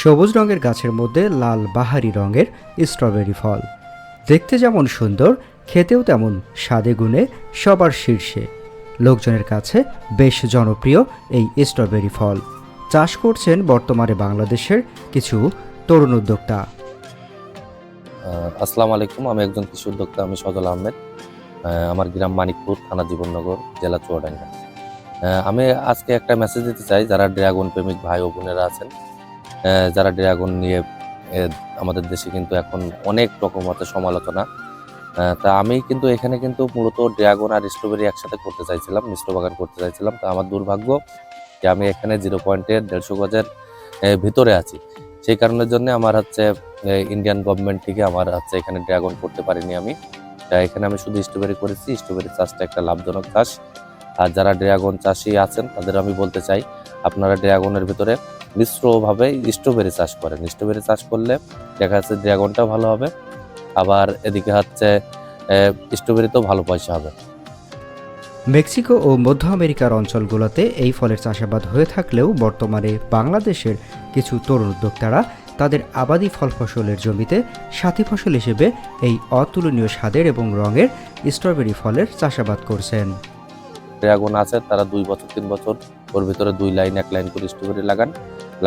সবুজ রঙের গাছের মধ্যে লাল বাহারি রঙের স্ট্রবেরি ফল। দেখতে যেমন সুন্দর, খেতেও তেমন স্বাদে গুণে সবার শীর্ষে। লোকজনের কাছে বেশ জনপ্রিয় এই স্ট্রবেরি ফল। চাষ করছেন বর্তমানে বাংলাদেশের কিছু তরুণ উদ্যোক্তা। আসসালামু আলাইকুম, আমি একজন কৃষি উদ্যোক্তা, আমি সজল আহমেদ। আমার গ্রাম মানিকপুর, থানা জীবননগর, জেলা চুয়াডাঙ্গা। আমি আজকে একটা মেসেজ দিতে চাই, যারা ড্রাগন প্রেমিক ভাই ও বোনেরা আছেন যারা ড্রাগন নিয়ে আমাদের দেশে কিন্তু এখন অনেক রকম হচ্ছে সমালোচনা। তা আমি কিন্তু এখানে কিন্তু মূলত ড্রাগন আর স্ট্রবেরি একসাথে করতে চাইছিলাম মিশ্র বাগান করতে চাইছিলাম। তা আমার দুর্ভাগ্য যে আমি এখানে জিরো পয়েন্টের দেড়শো গজের ভিতরে আছি। সেই কারণের জন্য আমার হচ্ছে ইন্ডিয়ান গভর্নমেন্ট থেকে আমার হচ্ছে এখানে ড্রাগন করতে পারিনি আমি। তা এখানে আমি শুধু স্ট্রবেরি করেছি, স্ট্রবেরি চাষটা একটা লাভজনক চাষ। আর যারা ড্রাগন চাষি আছেন, তাদের আমি বলতে চাই, আপনারা ড্রাগনের ভিতরে মিশ্রভাবে স্ট্রবেরি চাষ করেন। স্ট্রবেরি চাষ করলে দেখা যাচ্ছে ড্রাগনটাও ভালো হবে। আবার এদিকে হচ্ছে স্ট্রবেরিতেও ভালো পয়সা হবে। মেক্সিকো ও মধ্য আমেরিকার অঞ্চলগুলোতে এই ফলের চাষাবাদ হয়ে থাকলেও বর্তমানে বাংলাদেশের কিছু তরুণ উদ্যোক্তারা তাদের আবাদি ফল ফসলের জমিতে সাথী ফসল হিসেবে এই অতুলনীয় স্বাদের এবং রঙের স্ট্রবেরি ফলের চাষাবাদ করছেন। ড্রাগন আছে তারা দুই বছর তিন বছর ওর ভিতরে দুই লাইন এক লাইন করে স্ট্রবেরি লাগান।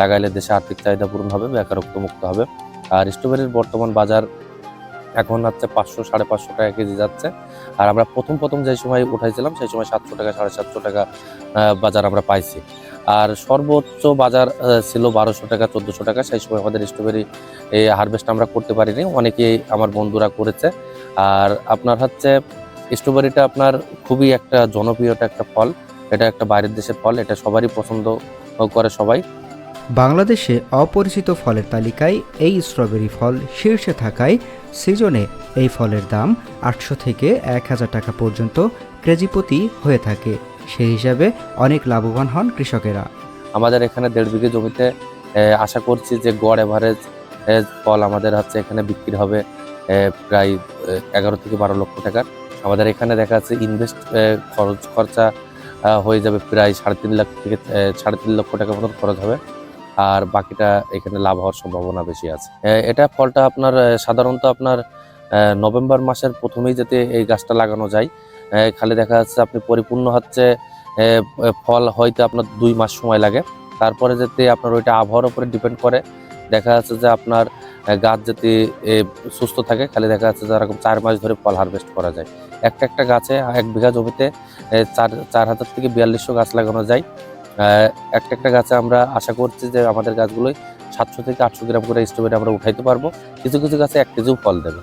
লাগাইলে দেশে আর্থিক চাহিদা পূরণ হবে, বেকারত্ব মুক্ত হবে। আর স্ট্রবেরির বর্তমান বাজার এখন হচ্ছে পাঁচশো, সাড়ে পাঁচশো টাকা কেজি যাচ্ছে। আর আমরা প্রথম প্রথম যে সময় উঠাইছিলাম, সেই সময় সাতশো টাকা, সাড়ে সাতশো টাকা বাজার আমরা পাইছি। আর সর্বোচ্চ বাজার ছিল বারোশো টাকা, চোদ্দোশো টাকা। সেই সময় আমাদের স্ট্রবেরি এই হারভেস্ট আমরা করতে পারিনি। অনেকেই আমার বন্ধুরা করেছে। আর আপনার হচ্ছে স্ট্রবেরিটা আপনার খুবই একটা জনপ্রিয়টা একটা ফল। এটা একটা বাইরের দেশের ফল। এটা সবারই পছন্দ করে সবাই। বাংলাদেশে অপরিচিত ফলের তালিকায় এই স্ট্রবেরি ফল শীর্ষে থাকায় সিজনে এই ফলের দাম আটশো থেকে এক হাজার টাকা পর্যন্ত কেজি প্রতি হয়ে থাকে। সেই হিসাবে অনেক লাভবান হন কৃষকেরা। আমাদের এখানে দেড় বিঘে জমিতে আশা করছি যে গড় এভারেজ ফল আমাদের হচ্ছে এখানে বিক্রি হবে প্রায় এগারো থেকে বারো লক্ষ টাকার। আমাদের এখানে দেখা যাচ্ছে ইনভেস্ট খরচ, খরচা হয়ে যাবে প্রায় সাড়ে তিন লাখ থেকে সাড়ে তিন লক্ষ টাকার মতন খরচ হবে। আর বাকিটা এখানে লাভ হওয়ার সম্ভাবনা বেশি আছে। এটা ফলটা আপনার সাধারণত আপনার নভেম্বর মাসের প্রথমেই যাতে এই গাছটা লাগানো যায় খালি দেখা যাচ্ছে আপনি পরিপূর্ণ হচ্ছে ফল হয়তো আপনার দুই মাস সময় লাগে। তারপরে যাতে আপনার ওইটা আবহাওয়ার উপরে ডিপেন্ড করে, দেখা যাচ্ছে যে আপনার গাছ যাতে সুস্থ থাকে, খালি দেখা যাচ্ছে যে এরকম চার মাস ধরে ফল হারভেস্ট করা যায়। একটা একটা গাছে, এক বিঘা জমিতে চার চার হাজার থেকে বিয়াল্লিশশো গাছ লাগানো যায়। একটা একটা গাছে আমরা আশা করছি যে আমাদের গাছগুলোই সাতশো থেকে আটশো গ্রাম করে স্ট্রবেরি আমরা উঠাইতে পারব। কিছু কিছু গাছে এক কেজিও ফল দেবে।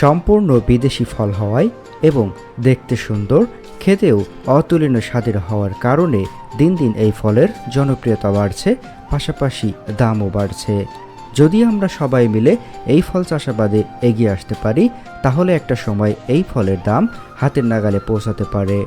সম্পূর্ণ বিদেশি ফল হওয়ায় এবং দেখতে সুন্দর, খেতেও অতুলনীয় স্বাদের হওয়ার কারণে দিন দিন এই ফলের জনপ্রিয়তা বাড়ছে, পাশাপাশি দামও বাড়ছে। যদি আমরা সবাই মিলে এই ফল চাষাবাদে এগিয়ে আসতে পারি, তাহলে একটা সময় এই ফলের দাম হাতের নাগালে পৌঁছাতে পারে।